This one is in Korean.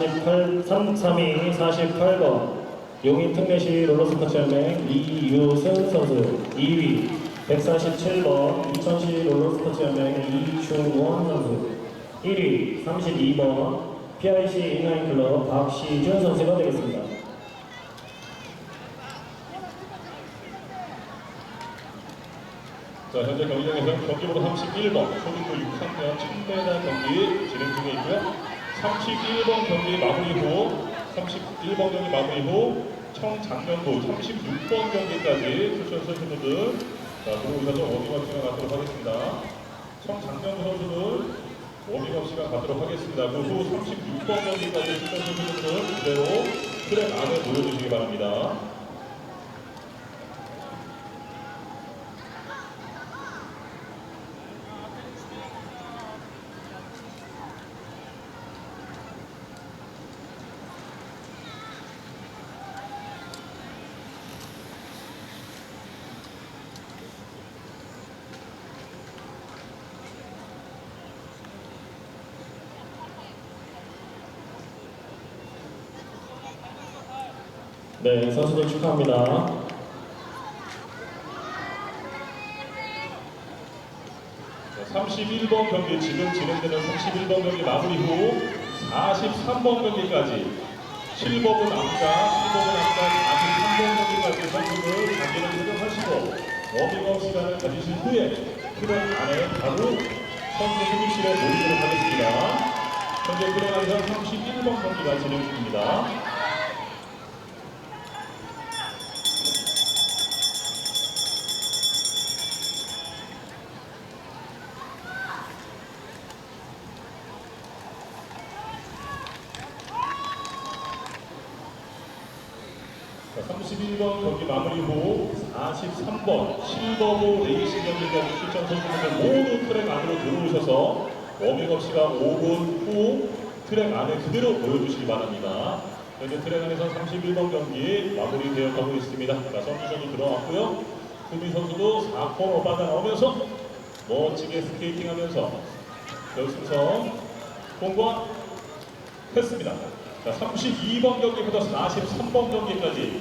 48, 3, 3위 48번 용인 특례시 롤러스포츠 연맹 이유승 선수 2위 147번 이천시 롤러스포츠 연맹 이중원 선수 1위 32번 PIC 인라인 클럽 박시준 선수가 되겠습니다. 자, 현재 경기장에서는 경기번호 31번 초등부 6학년 1000m 경기 진행 중에 있고요. 31번 경기 마무리 후, 31번 경기 마무리 후, 청장년도 36번 경기까지 출전 선수분들 자, 들어오셔서 워밍업 시간 갖도록 하겠습니다. 청장년도 선수들 워밍업 시간 갖도록 하겠습니다. 그 후 36번 경기까지 출전 선수분들 그대로 트랙 안에 모여주시기 바랍니다. 네, 선수들 축하합니다. 자, 31번 경기 지금 진행되는 31번 경기 마무리 후 43번 경기까지 7법은 남자, 7법은 남자 43번 경기까지 선수들 경기를 수정하시고 워밍업 시간을 가지신 후에 트랙 안에 바로 선수 휴게실에 모이도록 하겠습니다. 현재 트랙 안에서 31번 경기가 진행 중입니다. 자, 31번 경기 마무리 후 43번 실버보 레이싱 경기까지 출전 선수분들 모두 트랙 안으로 들어오셔서 워밍업 시간 5분 후 트랙 안에 그대로 보여주시기 바랍니다. 현재 트랙 안에서 31번 경기 마무리 되어 가고 있습니다. 자, 선수들도 들어왔고요. 수비 선수도 4코너 빠져나오면서 멋지게 스케이팅하면서 결승선 통과했습니다. 자, 32번 경기부터 43번 경기까지